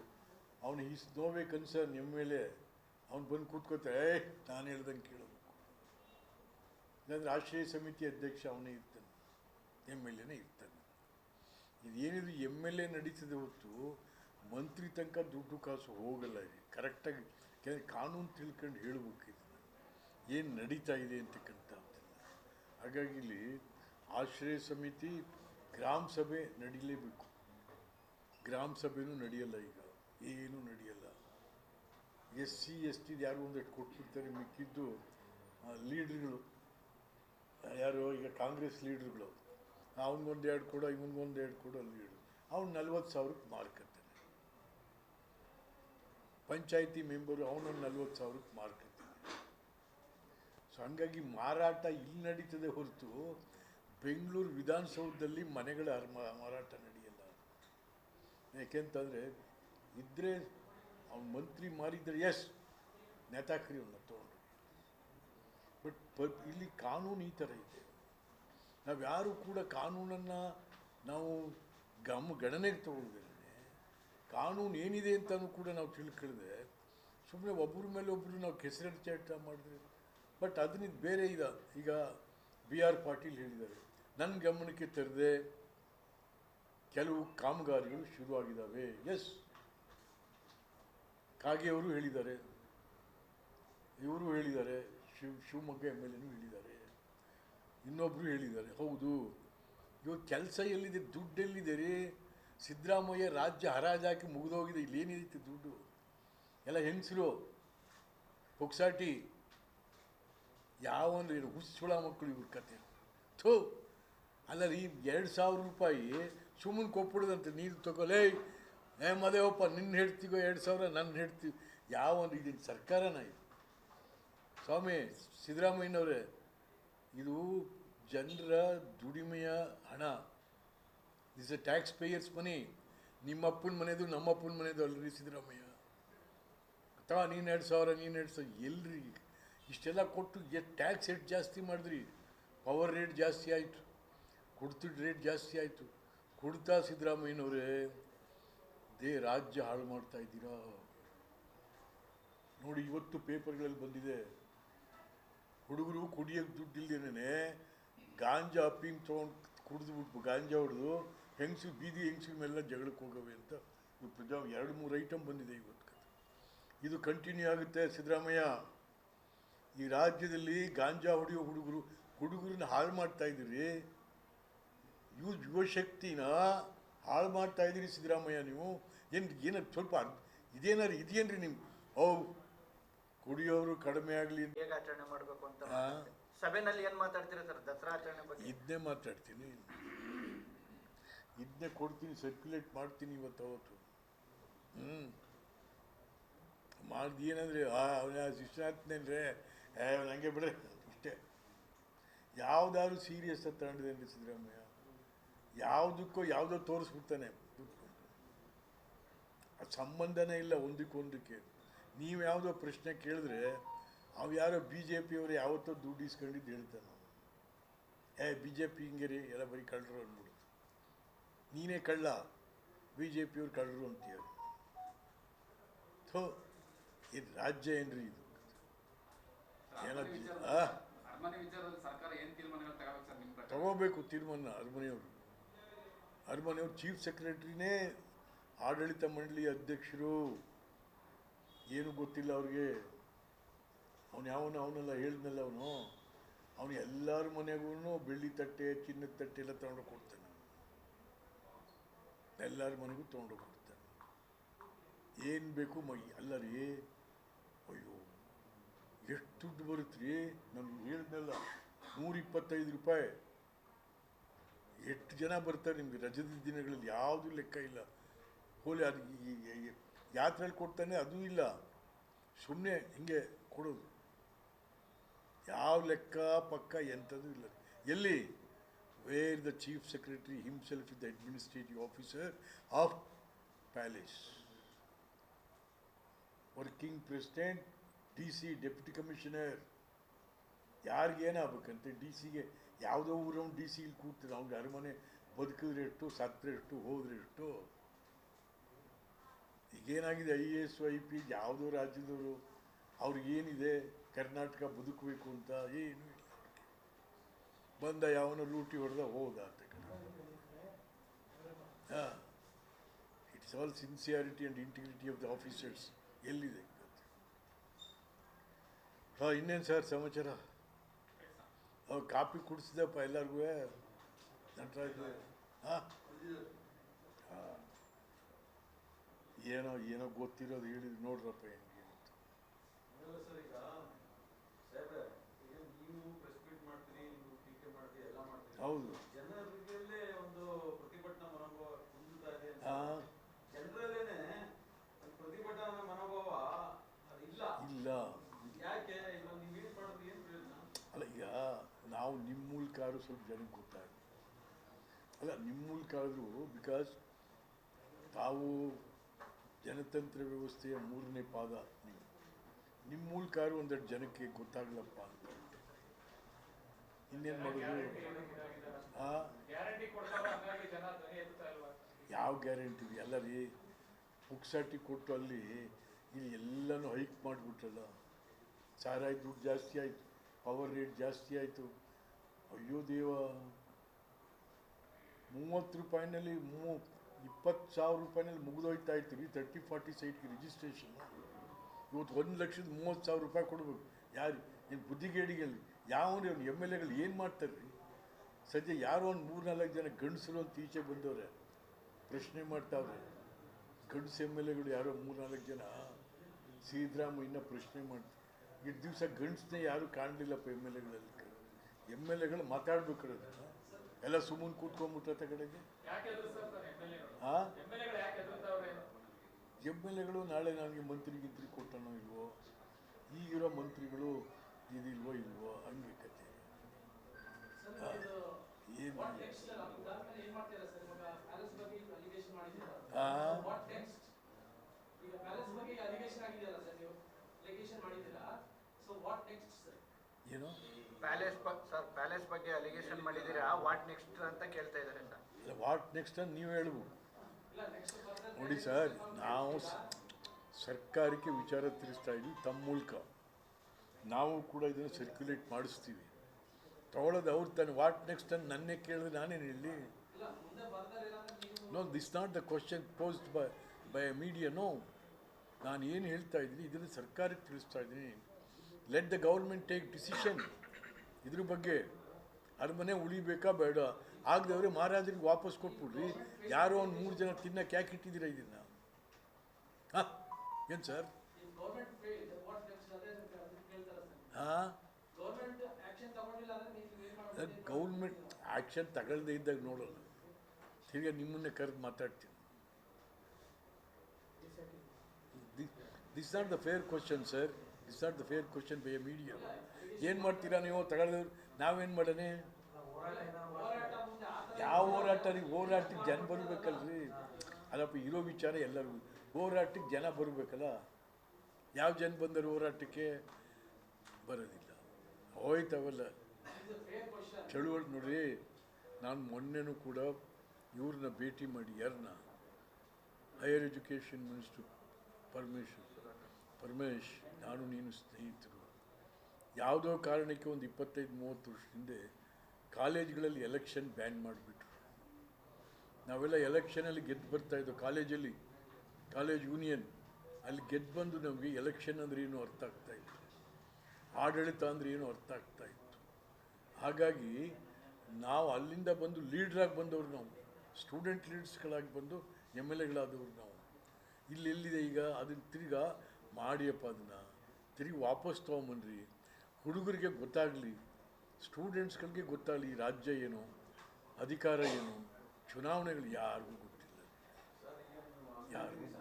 ಅವನು is no way concern M L A ಅವ್ನು ಬಂದು ಕೂತ್ಕೋತಾರೆ ನಾನು ಹೇಳ್ದಂಗೆ ಕೇಳಬೇಕು. ಇಲ್ಲಾಂದರೆ ಆಶ್ರಯ ಸಮಿತಿ ಅಧ್ಯಕ್ಷ ಅವನೇ ಇರ್ತಾನೆ, ಎಂ ಎಲ್ ಎನೇ ಇರ್ತಾನೆ. ಇದೇನಿದು ಎಂ ಎಲ್ ಎ ನಡೀತದೆ ಹೊತ್ತು ಮಂತ್ರಿ ತನಕ ದುಡ್ಡು ಕಾಸು ಹೋಗಲ್ಲ ಇಲ್ಲಿ ಕರೆಕ್ಟಾಗಿ ಯಾಕೆಂದರೆ ಕಾನೂನು ತಿಳ್ಕೊಂಡು ಹೇಳಬೇಕು ಏನು ನಡೀತಾ ಇದೆ ಅಂತಕ್ಕಂಥದ್ದನ್ನು ಹಾಗಾಗಿ ಇಲ್ಲಿ ಆಶ್ರಯ ಸಮಿತಿ ಗ್ರಾಮ ಸಭೆ ನಡೀಲೇಬೇಕು. ಗ್ರಾಮ ಸಭೆನೂ ನಡೆಯಲ್ಲ ಈಗ. ಏನೂ ನಡೆಯಲ್ಲ. ಎಸ್ ಸಿ, ಎಸ್ ಟಿ ಯಾರು ಒಂದಷ್ಟು ಕೊಟ್ಬಿಡ್ತಾರೆ ಮಿಕ್ಕಿದ್ದು ಲೀಡ್ರ್ಗಳು. ಯಾರು ಈಗ ಕಾಂಗ್ರೆಸ್ ಲೀಡ್ರ್ಗಳು. ಅವನಿಗೊಂದು ಎರಡು ಕೂಡ, ಇವನಿಗೊಂದು ಎರಡು ಕೊಡೋ ಲೀಡ್ರು ಅವ್ನು ನಲ್ವತ್ತು ಸಾವಿರಕ್ಕೆ ಮಾರ್ಕತ್ತಾನೆ ಪಂಚಾಯತಿ ಮೆಂಬರು ಅವನೊಂದು ನಲ್ವತ್ತು ಸಾವಿರಕ್ಕೆ ಮಾರ್ಕತ್ತಾನೆ ಸೊ ಹಂಗಾಗಿ ಮಾರಾಟ ಇಲ್ಲಿ ನಡೀತದೆ ಹೊರತು ಬೆಂಗಳೂರು ವಿಧಾನಸೌಧದಲ್ಲಿ ಮನೆಗಳ ಮಾರಾಟ ನಡೆಯಲ್ಲ. ಯಾಕೆಂತಂದರೆ ಇದ್ದರೆ ಅವ್ನು ಮಂತ್ರಿ ಮಾರಿದ್ರೆ ಎಸ್ ನೇತಾಕ್ರಿ ಅವನ್ನ ತೊಗೊಂಡು. ಬಟ್ ಇಲ್ಲಿ ಕಾನೂನು ಈ ಥರ ಇದೆ. ನಾವು ಯಾರು ಕೂಡ ಕಾನೂನನ್ನು ನಾವು ಗಮ, ಗಣನೆಗೆ ತಗೊಳ್ದೇನೆ ಕಾನೂನು ಏನಿದೆ ಅಂತಲೂ ಕೂಡ ನಾವು ತಿಳ್ಕೊಳ್ದೆ ಸುಮ್ಮನೆ ಒಬ್ಬರ ಮೇಲೆ ಒಬ್ಬರು ನಾವು ಕೆಸರೆರಚಾಟ ಮಾಡಿದ್ರೆ. ಬಟ್ ಅದನ್ನ ಬೇರೆ ಇದೆ ಈಗ ಬಿ ಆರ್ ಪಾಟೀಲ್ ಹೇಳಿದ್ದಾರೆ ನನ್ನ ಗಮನಕ್ಕೆ ತರದೆ ಕೆಲವು ಕಾಮಗಾರಿಗಳು ಶುರುವಾಗಿದ್ದಾವೆ ಎಸ್ ಕಾಗೆಯವರು ಹೇಳಿದ್ದಾರೆ. ಇವರು ಹೇಳಿದ್ದಾರೆ, ಶಿವ, ಶಿವಮೊಗ್ಗ ಎಂ ಎಲ್ ಎನೂ ಹೇಳಿದ್ದಾರೆ. ಇನ್ನೊಬ್ಬರು ಹೇಳಿದ್ದಾರೆ, ಹೌದು. ಇವಾಗ ಕೆಲಸ ಎಲ್ಲಿದೆ, ದುಡ್ಡು ಎಲ್ಲಿದೆ ರೀ? ಸಿದ್ದರಾಮಯ್ಯ ರಾಜ್ಯ ಹರಾಜಾಕಿ ಮುಗಿದೋಗಿದೆ, ಇಲ್ಲೇನಿದೆ ದುಡ್ಡು? ಎಲ್ಲ ಹೆಂಗಸರು? ಪುಕ್ಸಾಟಿ? ಯಾವ ಅಂದ್ರೆ ಹುಚ್ಚುಳ ಮಕ್ಕಳು ಇವ್ರ ಕತೆ. ಥೂ! ಅಲ್ಲ ರೀ, ಎರಡು ಸಾವಿರ ರೂಪಾಯಿ ಸುಮ್ಮನೆ ಕೊಟ್ಬಿಡೋದಂತೆ ನೀರು ತಗೊಲೇ ಏ ಮದೇವಪ್ಪ, ನಿನ್ನ ಹೇಳ್ತೀಗೋ ಎರಡು ಸಾವಿರ, ನನ್ನ ಹೇಳ್ತೀವಿ ಯಾವೊಂದು ಇದೀನಿ, ಸರ್ಕಾರನ ಇದು. ಸ್ವಾಮಿ ಸಿದ್ದರಾಮಯ್ಯನವರೇ, ಇದು ಜನರ ದುಡಿಮೆಯ ಹಣ. This a tax payers money ನಿಮ್ಮ ಅಪ್ಪನ ಮನೆದು, ನಮ್ಮ ಅಪ್ಪನ ಮನೆಯದು ಅಲ್ರಿ ಸಿದ್ದರಾಮಯ್ಯ. ಅಥವಾ ನೀನು ಎರಡು ಸಾವಿರ, ನೀನು ಎರಡು ಸಾವಿರ, ಎಲ್ರಿ? ಇಷ್ಟೆಲ್ಲ ಕೊಟ್ಟು ಎಷ್ಟು ಟ್ಯಾಕ್ಸ್ ರೇಟ್ ಜಾಸ್ತಿ ಮಾಡಿದ್ರಿ? ಪವರ್ ರೇಟ್ ಜಾಸ್ತಿ ಆಯಿತು. ಕುಡ್ತದ ರೇಟ್ ಜಾಸ್ತಿ ಆಯಿತು. ಕುಡ್ತಾ ಸಿದ್ದರಾಮಯ್ಯನವರೇ ದೇ ರಾಜ್ಯ ಹಾಳು ಮಾಡ್ತಾ ಇದ್ದೀರಾ? ನೋಡಿ, ಇವತ್ತು ಪೇಪರ್ಗಳಲ್ಲಿ ಬಂದಿದೆ, ಹುಡುಗರು ಕುಡಿಯೋಕ್ಕೆ ದುಡ್ಡು ಇಲ್ದೇನೆ ಗಾಂಜಾ ಅಪ್ಪಿಂಗ್ ತೊಗೊಂಡು ಕುಡಿದ್ಬಿಟ್ಟು ಗಾಂಜಾ ಹೊಡೆದು ಹೆಂಗಸು, ಬೀದಿ ಹೆಂಗಸಿನ ಮೇಲೆಲ್ಲ ಜಗಳಕ್ಕೆ ಹೋಗವೆ ಅಂತ ಪ್ರಜಾ, ಎರಡು ಮೂರು ಐಟಮ್ ಬಂದಿದೆ ಇವತ್ತು. ಇದು ಕಂಟಿನ್ಯೂ ಆಗುತ್ತೆ ಸಿದ್ದರಾಮಯ್ಯ. ಈ ರಾಜ್ಯದಲ್ಲಿ ಗಾಂಜಾ ಹೊಡೆಯೋ ಹುಡುಗರು, ಹುಡುಗರನ್ನ ಹಾಳು ಮಾಡ್ತಾ ಇದ್ದೀರಿ. ಯುವ ಯುವಶಕ್ತಿನ ಹಾಳು ಮಾಡ್ತಾ ಇದ್ದೀರಿ ಸಿದ್ದರಾಮಯ್ಯ ನೀವು. ಏನು ಏನಾರು ಸ್ವಲ್ಪ ಇದೇನಾರು ಇದೇನ್ರಿ ನೀವು ಓ ಕುಡಿಯೋರು ಕಡಿಮೆ ಆಗಲಿ ಹೇಗೆ ಆಚರಣೆ ಮಾಡಬೇಕು ಅಂತ. ಸಭೆನಲ್ಲಿ ಏನು ಮಾತಾಡ್ತೀರಾ ಸರ್? ದಸರಾ ಆಚರಣೆ ಬಗ್ಗೆ? ಇದನ್ನೇ ಮಾತಾಡ್ತೀನಿ. ಇದನ್ನೇ ಕೊಡ್ತೀನಿ ಸರ್ಕ್ಯುಲೇಟ್ ಮಾಡ್ತೀನಿ ಇವತ್ತು ಅವತ್ತು. ಹ್ಞೂ ಮಾಡ್ದು ಏನಂದರೆ ಅವನ ಶಿಕ್ಷಣಾತ್ನೇನ್ರೆ ಏ ಹಂಗೆ ಬಿಡ್ರೆ. ಇಷ್ಟೇ. ಯಾವುದಾದ್ರು ಸೀರಿಯಸ್ ಅಂತ ತಗೊಂಡಿದ್ದೇನೆ ಸಿದ್ದರಾಮಯ್ಯ? ಯಾವುದಕ್ಕೋ ಯಾವುದೋ ತೋರಿಸ್ಬಿಡ್ತಾನೆ. ಸಂಬಂಧನೇ ಇಲ್ಲ ಒಂದಕ್ಕೊಂದಕ್ಕೆ ನೀವು ಯಾವುದೋ ಪ್ರಶ್ನೆ ಕೇಳಿದ್ರೆ ಅವು ಯಾರೋ ಬಿ ಜೆ ಪಿಯವರು ಯಾವತ್ತೋ ದುಡ್ಡು ಇಸ್ಕೊಂಡಿದ್ದು ಹೇಳ್ತಾನೆ ನಾವು ಏ ಬಿ ಜೆ ಪಿ ಹಿಂಗೆ ರೀ ಎಲ್ಲ ಬರೀ ಕಳ್ಳರು ಅಂದ್ಬಿಡುತ್ತೆ. ನೀನೇ ಕಳ್ಳ ಬಿ ಜೆ ಪಿಯವ್ರು ಕಳ್ಳರು ಅಂತೀಯ ಥೋ ಇದು ರಾಜ್ಯ ಏನ್ರಿ ಇದು? ಏನೋ ತಗೋಬೇಕು ತೀರ್ಮಾನ ಅರಮನೆಯವರು. ಅರಮನೆಯವ್ರು ಚೀಫ್ ಸೆಕ್ರೆಟರಿನೇ ಆಡಳಿತ ಮಂಡಳಿ ಅಧ್ಯಕ್ಷರು ಏನು ಗೊತ್ತಿಲ್ಲ ಅವ್ರಿಗೆ. ಅವನು ಯಾವನು ಅವನೆಲ್ಲ, ಹೇಳಿದ್ನಲ್ಲ ಅವನು. ಅವನು ಎಲ್ಲರ ಮನೆಗೂ ಬೆಳ್ಳಿ ತಟ್ಟೆ, ಚಿನ್ನದ ತಟ್ಟೆ ಎಲ್ಲ ತಗೊಂಡು ಕೊಡ್ತಾನೆ ಎಲ್ಲರ ಮನೆಗೂ ತೊಗೊಂಡು ಕೊಡ್ತಾನೆ. ಏನು ಬೇಕು ಮೈ, ಅಲ್ಲ ಅಯ್ಯೋ, ಎಷ್ಟು ದುಡ್ಡು ಬರುತ್ತೆ ನಮ್ಗೆ ಹೇಳಿದ್ನಲ್ಲ ನೂರ ಇಪ್ಪತ್ತೈದು ರೂಪಾಯಿ. ಎಷ್ಟು ಜನ ಬರ್ತಾರೆ ನಿಮಗೆ ರಜದ ದಿನಗಳಲ್ಲಿ? ಯಾವುದು ಲೆಕ್ಕ ಇಲ್ಲ. ಹೋಲಿ ಅದು ಯಾತ್ರೆಯಲ್ಲಿ ಕೊಡ್ತಾನೆ ಅದೂ ಇಲ್ಲ. ಸುಮ್ಮನೆ ಹಿಂಗೆ ಕೊಡೋದು. ಯಾವ ಲೆಕ್ಕ ಪಕ್ಕ ಎಂಥದ್ದು ಇಲ್ಲ. ಎಲ್ಲಿ? Where the chief secretary himself is the administrative officer of palace working president D C deputy commissioner ಯಾರಿಗೆ ಏನಾಗಬೇಕಂತೆ? ಡಿ ಸಿಗೆ ಯಾವುದೋ ಊರವ್ನು ಡಿ ಸಿ ಇಲ್ಲಿ ಅವ್ನಿಗೆ ಅರಮನೆ ಬದುಕಿದ್ರೆ ಎಷ್ಟು, ಸತ್ತರೆ ಎಷ್ಟು, ಹೋದ್ರೆ ಎಷ್ಟು. ಈಗೇನಾಗಿದೆ I A S I P ಯಾವುದೋ ರಾಜ್ಯದವರು ಅವ್ರಿಗೇನಿದೆ ಕರ್ನಾಟಕ ಬದುಕಬೇಕು ಅಂತ ಏನು ಬಂದ ಯಾವನೋ ಲೂಟಿ ಹೊಡೆದ ಹೋದ ಅಂತ ಹಾಂ. It's all sincerity and integrity of the officers ಎಲ್ಲಿದೆ ಹಾಂ, ಇನ್ನೇನು ಸರ್ ಸಮಾಚಾರ? ಕಾಪಿ ಕುಡಿಸಿದಪ್ಪ ಎಲ್ಲರಿಗೂ. ನಟರಾಜ್ ಹಾಂ? ಏನೋ ಏನೋ ಗೊತ್ತಿರೋದು ಹೇಳಿದ್ರು ನೋಡ್ರಪ್ಪ ಹೆಂಗೆ ಅಂತ. ಹೌದು. ಇಲ್ಲ. ಅಲ್ಲ ಈಗ ನಾವು ನಿಮ್ಮ ಮೂಲಕ ಆದ್ರೂ ಸ್ವಲ್ಪ ಜನಕ್ಕೆ ಗೊತ್ತಾಗಲಿ ಅಲ್ಲ ನಿಮ್ಮ ಮೂಲಕ ಆದರೂ ಬಿಕಾಸ್ ತಾವು ಜನತಂತ್ರ ವ್ಯವಸ್ಥೆಯ ಮೂರನೇ ಪಾದ ನೀವು. ನಿಮ್ಮ ಮೂಲಕ ಒಂದೆರಡು ಜನಕ್ಕೆ ಗೊತ್ತಾಗ್ಲಪ್ಪ ಅಂತ. ಇನ್ನೇನು ಮಾಡೋದು? ಯಾವ ಗ್ಯಾರಂಟಿ ಎಲ್ಲ ರೀ, ಪುಕ್ಸಾಟಿ ಕೊಟ್ಟು ಅಲ್ಲಿ, ಇಲ್ಲಿ ಎಲ್ಲನೂ ಹೈಕ್ ಮಾಡಿಬಿಟ್ರಲ್ಲ. ಸಾರಾಯಿ ದುಡ್ಡು ಜಾಸ್ತಿ ಆಯಿತು, ಪವರ್ ರೇಟ್ ಜಾಸ್ತಿ ಆಯಿತು. ಅಯ್ಯೋ ದೇವ. ಮೂವತ್ತು ರೂಪಾಯಿನಲ್ಲಿ ಮೂ ಇಪ್ಪತ್ತು ಸಾವಿರ ರೂಪಾಯಿನಲ್ಲಿ ಮುಗಿದೋಯ್ತಾ ಇತ್ತು ರೀ ತರ್ಟಿ ಫಾರ್ಟಿ ಸೈಟ್ಗೆ ರಿಜಿಸ್ಟ್ರೇಷನ್ ಇವತ್ತು ಒಂದು ಲಕ್ಷದ ಮೂವತ್ತು ಸಾವಿರ ರೂಪಾಯಿ ಕೊಡಬೇಕು. ಯಾರು? ಏನು ಬುದ್ಧಿಗೇಡಿಗಳು ಯಾವ ಅವ್ನು ಎಂ ಎಲ್ ಎಗಳು ಏನು ಮಾಡ್ತಾರೆ? ರೀ ಸದ್ಯ ಯಾರೋ ಒಂದು ಮೂರು ನಾಲ್ಕು ಜನ ಗಂಡಸರು ಅಂತ ಈಚೆ ಬಂದವ್ರೆ. ಪ್ರಶ್ನೆ ಮಾಡ್ತಾವ್ರೆ. ಗಂಡಸು ಎಂ ಎಲ್ ಎಗಳು ಯಾರೋ ಮೂರು ನಾಲ್ಕು ಜನ? ಸಿದ್ದರಾಮಯ್ಯನ ಇನ್ನೂ ಪ್ರಶ್ನೆ ಮಾಡ್ತಾರೆ ಎರಡು ದಿವಸ ಗಂಡಸನ್ನೇ ಯಾರೂ ಕಾಣಲಿಲ್ಲಪ್ಪ ಎಂ ಎಲ್ ಎಗಳಲ್ಲಿ? ಎಂ ಎಲ್ ಎಗಳು ಮಾತಾಡ್ಬೇಕು ಎಲ್ಲ ಸುಮ್ಮನೆ ಕೂತ್ಕೊಂಡ್ಬಿಟ್ರೆ ಕಡೆಗೆ? ಎಂ ಎಲ್ ಎಗಳು ನಾಳೆ ನನಗೆ ಮಂತ್ರಿ ಗಿಂತ್ರಿ ಕೊಟ್ಟನೋ ಇಲ್ವೋ? ಈಗಿರೋ ಮಂತ್ರಿಗಳು ಇದಿಲ್ವೋ ಇಲ್ವೋ? ಹಂಗೆ ಕತೆ ಏನು ಏನ್ ಮಾಡ್ತೀರಾ ಸರ್? ಇವಾಗ ಪ್ಯಾಲೇಸ್ ಬಗ್ಗೆ ಅಲಿಗೇಷನ್ ಮಾಡಿದ್ದೀರಾ? ಆ? ವಾಟ್ ನೆಕ್ಸ್ಟ್ ಈಗ ಪ್ಯಾಲೇಸ್ ಬಗ್ಗೆ ಅಲಿಗೇಷನ್ ಆಗಿದೆಯಲ್ಲ ಸರ್ ನೀವು ಅಲಿಗೇಷನ್ ಮಾಡಿದ್ದೀರಾ? So what next sir? ಏನು? ಪ್ಯಾಲೇಸ್ ಸರ್ ಪ್ಯಾಲೇಸ್ ಬಗ್ಗೆ ಅಲಿಗೇಷನ್ ಮಾಡಿದ್ದೀರಾ? ವಾಟ್ ನೆಕ್ಸ್ಟ್ ಅಂತ ಕೇಳ್ತಾ ಇದ್ದಾರೆ ವಾಟ್ ನೆಕ್ಸ್ಟ್ ಅಂತ ನೀವು ಫರ್ದರ್ ನೋಡಿ ಸರ್, ನಾವು ಸರ್ಕಾರಕ್ಕೆ ವಿಚಾರ ತಿಳಿಸ್ತಾ ಇದ್ದೀವಿ ತಮ್ಮ ಮೂಲಕ. ನಾವು ಕೂಡ ಇದನ್ನು ಸರ್ಕ್ಯುಲೇಟ್ ಮಾಡಿಸ್ತೀವಿ. ತಗೊಳ್ಳೋದು ಅವ್ರು ತಾನೆ. ವಾಟ್ ನೆಕ್ಸ್ಟ್ ಅಂತ ನನ್ನೇ ಕೇಳಿದ್ರೆ ನಾನೇನು ಇಲ್ಲಿ no this not the question posed by by media no ನಾನು ಏನು ಹೇಳ್ತಾ ಇದ್ದೀನಿ, ಇದನ್ನು ಸರ್ಕಾರಕ್ಕೆ ತಿಳಿಸ್ತಾ ಇದ್ದೀನಿ. Let the government take decision ಇದ್ರ ಬಗ್ಗೆ ಅರಮನೆ ಉಳಿಬೇಕಾ ಬೇಡ. ಆಗದವ್ರೆ ಮಹಾರಾಜರಿಗೆ ವಾಪಸ್ ಕೊಟ್ಬಿಡ್ರಿ. ಯಾರೋ ಒಂದು ಮೂರು ಜನ ತಿನ್ನಕ್ಕೆ ಯಾಕೆ ಇಟ್ಟಿದ್ದೀರಾ ಇದನ್ನು? ಹಾಂ? ಏನು ಸರ್? ಹಾಂ? ಗೌರ್ಮೆಂಟ್ ಆ್ಯಕ್ಷನ್ ತಗೊಳ್ಳದೇ ಇದ್ದಾಗ ನೋಡೋಲ್ಲ ತಿರ್ಗಾ ನಿಮ್ಮನ್ನೇ ಕರೆದು ಮಾತಾಡ್ತೀನಿ. This not the fair question sir this not the fair question by a media ಏನು ಮಾಡ್ತೀರಾ ನೀವು? ತಗೊಳ್ಳೋದು ನಾವೇನು ಮಾಡೋಣ? ಯಾವ ಹೋರಾಟ ರೀ ಹೋರಾಟಕ್ಕೆ ಜನ ಬರಬೇಕಲ್ರಿ? ಅದಪ್ಪ ಇರೋ ವಿಚಾರ ಎಲ್ಲರಿಗೂ. ಹೋರಾಟಕ್ಕೆ ಜನ ಬರಬೇಕಲ್ಲ? ಯಾವ ಜನ ಬಂದರು ಹೋರಾಟಕ್ಕೆ? ಬರೋದಿಲ್ಲ. ಹೋಯ್ತವಲ್ಲ. ಚಳುವಳಿ ನೋಡ್ರಿ, ನಾನು ಮೊನ್ನೆನೂ ಕೂಡ ಇವ್ರನ್ನ ಭೇಟಿ ಮಾಡಿ ಯಾರನ್ನ higher education minister Paramesh Paramesh, ನಾನು ನೀನು ಸ್ನೇಹಿತರು. ಯಾವುದೋ ಕಾರಣಕ್ಕೆ ಒಂದು ಇಪ್ಪತ್ತೈದು, ಮೂವತ್ತು ವರ್ಷ ಹಿಂದೆ ಕಾಲೇಜ್ಗಳಲ್ಲಿ ಎಲೆಕ್ಷನ್ ಬ್ಯಾನ್ ಮಾಡಿಬಿಟ್ರು. ನಾವೆಲ್ಲ ಎಲೆಕ್ಷನಲ್ಲಿ ಗೆದ್ದು ಬರ್ತಾ ಇದ್ದೋ ಕಾಲೇಜಲ್ಲಿ, ಕಾಲೇಜ್ ಯೂನಿಯನ್ ಅಲ್ಲಿ ಗೆದ್ದು ಬಂದು ನಮಗೆ ಎಲೆಕ್ಷನ್ ಅಂದರೆ ಏನು ಅರ್ಥ ಆಗ್ತಾ ಇತ್ತು ಆಡಳಿತ ಅಂದರೆ ಏನು ಅರ್ಥ ಆಗ್ತಾ ಇತ್ತು ಹಾಗಾಗಿ ನಾವು ಅಲ್ಲಿಂದ ಬಂದು ಲೀಡ್ರಾಗಿ ಬಂದವರು ನಾವು ಸ್ಟೂಡೆಂಟ್ ಲೀಡ್ಸ್ಗಳಾಗಿ ಬಂದು ಎಂ ಎಲ್ ಎಗಳಾದವ್ರು ನಾವು. ಇಲ್ಲಿ ಎಲ್ಲಿದೆ ಈಗ? ಅದನ್ನು ತಿರ್ಗ ಮಾಡಿಯಪ್ಪ ಅದನ್ನು, ತಿರುಗಿ ವಾಪಸ್ ತೊಗೊಂಬನ್ರಿ. ಹುಡುಗರಿಗೆ ಗೊತ್ತಾಗಲಿ. ಸ್ಟೂಡೆಂಟ್ಸ್ಗಳಿಗೆ ಗೊತ್ತಾಗಲಿ ರಾಜ್ಯ ಏನು, ಅಧಿಕಾರ ಏನು, ಚುನಾವಣೆಗಳು ಯಾರಿಗೂ ಗೊತ್ತಿಲ್ಲ. ಯಾರಿಗೂ ಗೊತ್ತಿಲ್ಲ.